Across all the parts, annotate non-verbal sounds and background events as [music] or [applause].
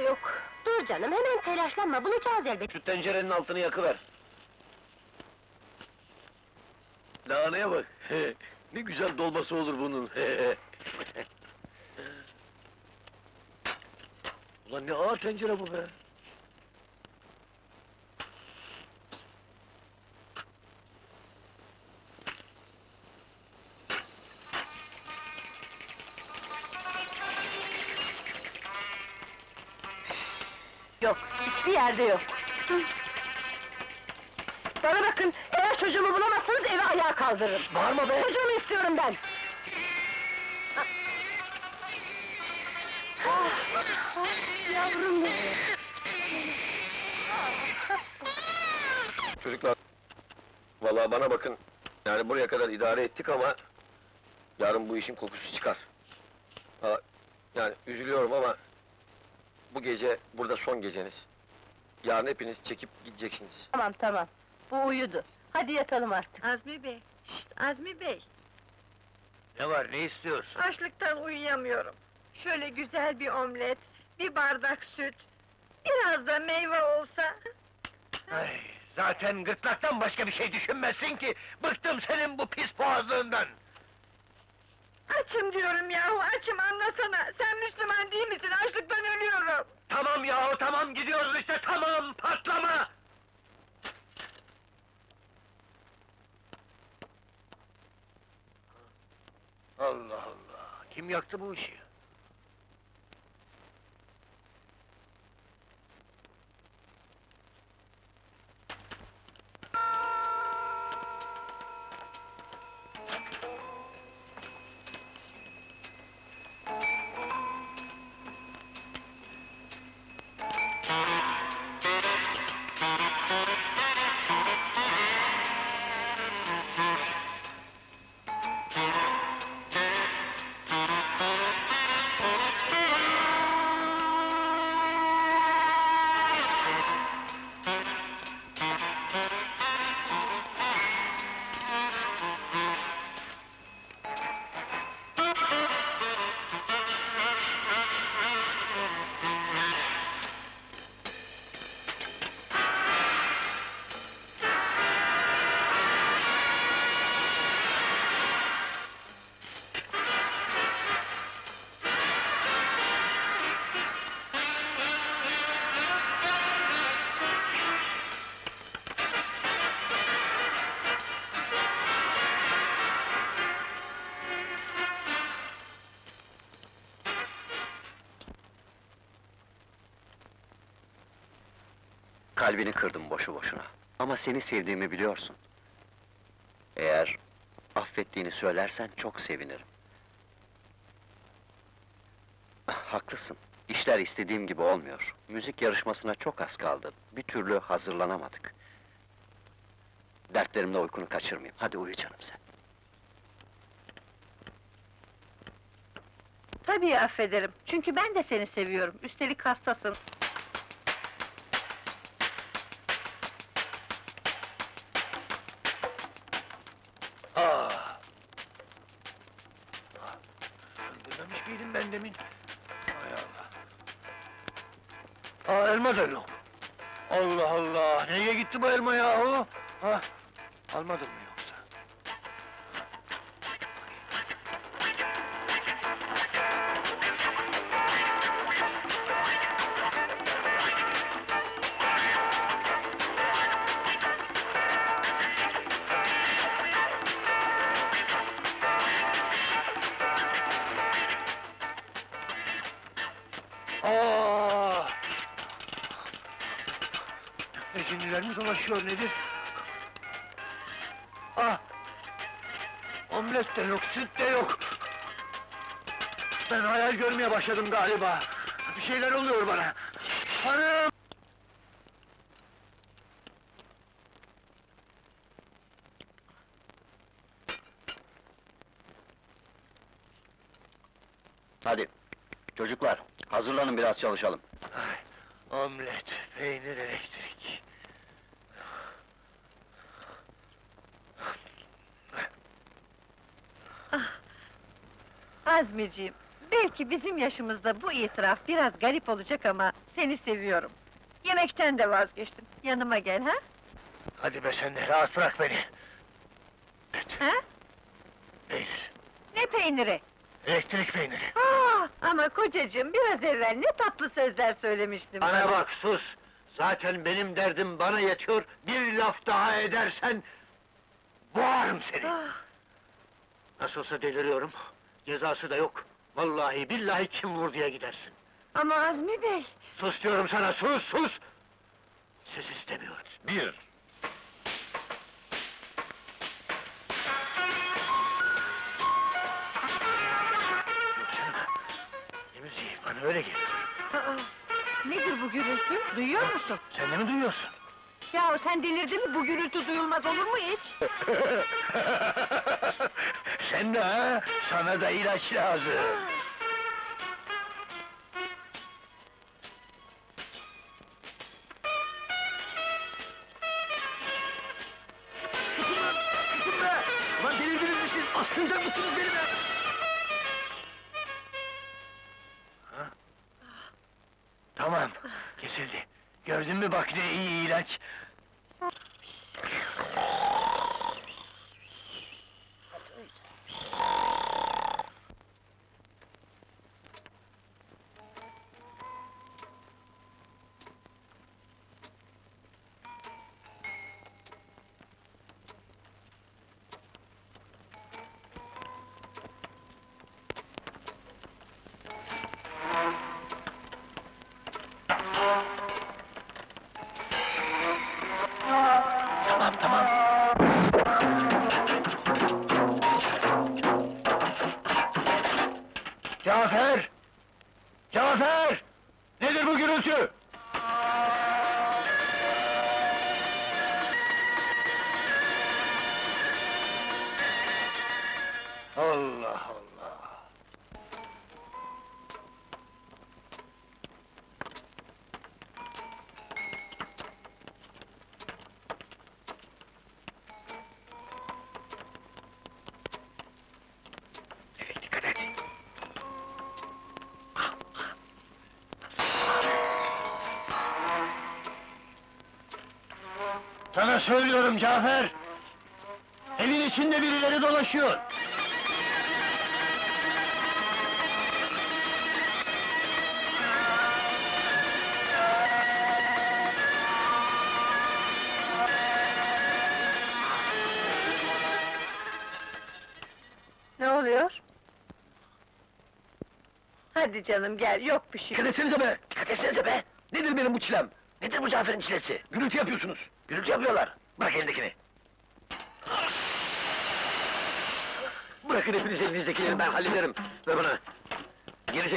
yok. Dur canım, hemen telaşlanma, bulacağız elbet. Şu tencerenin altını yakıver. Lahaneye bak. [laughs] ne güzel dolması olur bunun. [laughs] Ulan ne ağır tencere bu be. Yok, hiçbir yerde yok. Hı. Bana bakın, eğer çocuğumu bulamazsanız evi ayağa kaldırırım. Bağırma be! Çocuğumu istiyorum ben! Ah, ah, yavrum benim! Çocuklar, vallahi bana bakın. Yani buraya kadar idare ettik ama... ...yarın bu işin kokusu çıkar. Ha, yani üzülüyorum ama... ...bu gece burada son geceniz. Yarın hepiniz çekip gideceksiniz. Tamam tamam, bu uyudu. Hadi yatalım artık. Azmi Bey, şşt Azmi Bey, Ne var, ne istiyorsun? açlıktan uyuyamıyorum. Şöyle güzel bir omlet, bir bardak süt, biraz da meyve olsa... Ay, zaten gırtlaktan başka bir şey düşünmezsin ki! Bıktım senin bu pis boğazlığından! Açım diyorum yahu, açım anlasana! Sen Müslüman değil misin? Açlıktan ölüyorum! Tamam yahu tamam gidiyoruz işte tamam patlama! Allah Allah! Kim yaktı bu işi? Kalbini kırdım boşu boşuna. Ama seni sevdiğimi biliyorsun. Eğer affettiğini söylersen çok sevinirim. Ah, Haklısın. İşler istediğim gibi olmuyor. Müzik yarışmasına çok az kaldı. Bir türlü hazırlanamadık. Dertlerimle uykunu kaçırmayayım. Hadi uyu canım sen. Tabii affederim, çünkü ben de seni seviyorum, üstelik hastasın. Miydim ben demin? Hay Allah! Aa, elma da yok! Allah Allah! Nereye gitti bu elma yahu? Ha? Almadın Ecinliler mi dolaşıyor nedir? Ah! Omlet de yok, süt de yok! Ben hayal görmeye başladım galiba. Bir şeyler oluyor bana. Hanım! Hadi. Çocuklar, hazırlanın biraz çalışalım. Ay, omlet, peynir, elektrik. Azmiciğim, Belki bizim yaşımızda bu itiraf biraz garip olacak ama seni seviyorum. Yemekten de vazgeçtim. Yanıma gel ha? Hadi be sen de, rahat bırak beni. Ha? Peynir, Ne peyniri? elektrik peyniri. Aa, ama kocacığım biraz evvel ne tatlı sözler söylemiştim Bana bak, sus! Zaten benim derdim bana yetiyor, bir laf daha edersen... ...boğarım seni! Ah, Nasılsa deliriyorum, cezası da yok. Vallahi billahi kim vurduya gidersin. ama Azmi Bey, Sus diyorum sana, sus, sus! Ses istemiyorum. Bir. Yok canım, ne müziği, bana öyle geliyor. aa, nedir bu gürültü? Duyuyor musun? Sen de mi duyuyorsun? Ya sen delirdin mi? Bu gürültü duyulmaz olur mu hiç? [laughs] Sen de ha, sana da ilaç lazım. Susun be! Ulan delirdiniz mi siz? Astıracak mısınız beni be? Ha? Tamam, kesildi. Gördün mü bak ne iyi ilaç. Tamam. Sana söylüyorum Cafer! Evin içinde birileri dolaşıyor! Ne oluyor? Hadi canım gel, yok bir şey. Dikkat etsenize be! Dikkat etsenize be! Nedir benim bu çilem? Nedir bu Cafer'in çilesi? Gürültü yapıyorsunuz! Gürültü yapıyorlar! Bırak elindekini! Bırakın hepiniz elinizdekileri ben hallederim! Ver bana! Geri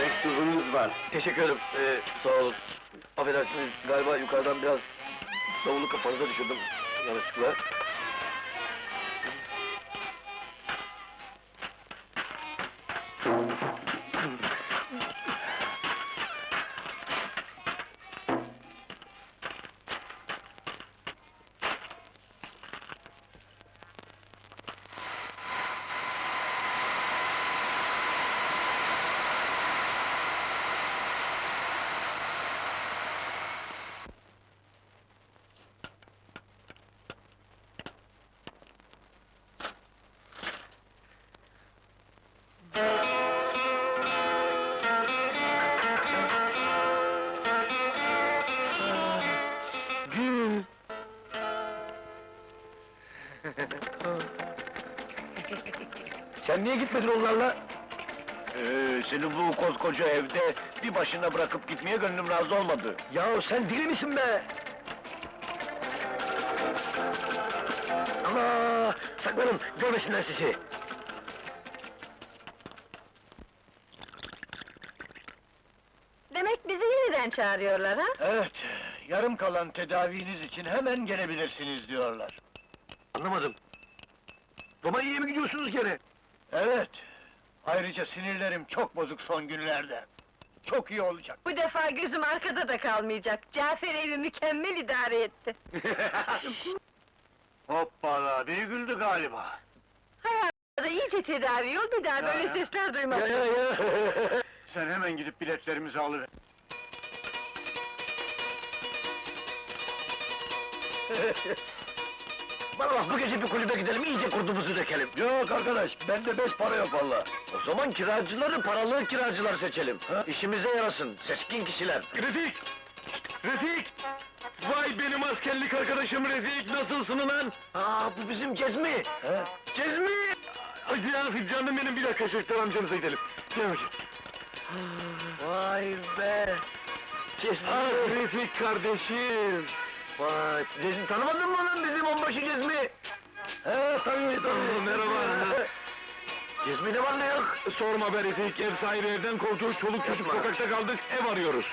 Mektubunuz var. Teşekkür ederim. Ee, sağ olun. Affedersiniz galiba yukarıdan biraz davulu kafanıza düşürdüm yanlışlıkla. Sen niye gitmedin onlarla? Ee, seni bu koskoca evde bir başına bırakıp gitmeye gönlüm razı olmadı. Ya sen deli misin be? Allah! Saklanın, görmesinler sizi! Demek bizi yeniden çağırıyorlar ha? Evet, yarım kalan tedaviniz için hemen gelebilirsiniz diyorlar. Anlamadım. Romanya'ya mı gidiyorsunuz gene? Evet, ayrıca sinirlerim çok bozuk son günlerde. Çok iyi olacak. Bu defa gözüm arkada da kalmayacak. Cafer evi mükemmel idare etti. [laughs] Hoppala, biri güldü galiba. Hayatında iyice tedavi ol, bir daha böyle Ya. sesler duymam. ya ya ya! [laughs] Sen hemen gidip biletlerimizi alıver. [laughs] Bana bak, bu gece bir kulübe gidelim, iyice kurdumuzu dökelim. Yok arkadaş, bende beş para yok valla. O zaman kiracıları paralı kiracılar seçelim. Ha? İşimize yarasın, seçkin kişiler. Refik! Refik! Vay benim askerlik arkadaşım Refik, nasılsın ulan? Aa, bu bizim Cezmi! He? Cezmi! Hadi ya canım benim bir dakika Şehter amcamıza gidelim. Gel bakayım. Vay be! Cezmi! Ah Refik kardeşim! Vay, Cezmi tanımadın mı lan bizim onbaşı Cezmi? He tabii tabii, merhaba. Cezmi ne var ne yok? Sorma be Refik, ev sahibi evden kovdu, çoluk çocuk sokakta kaldık, ev arıyoruz.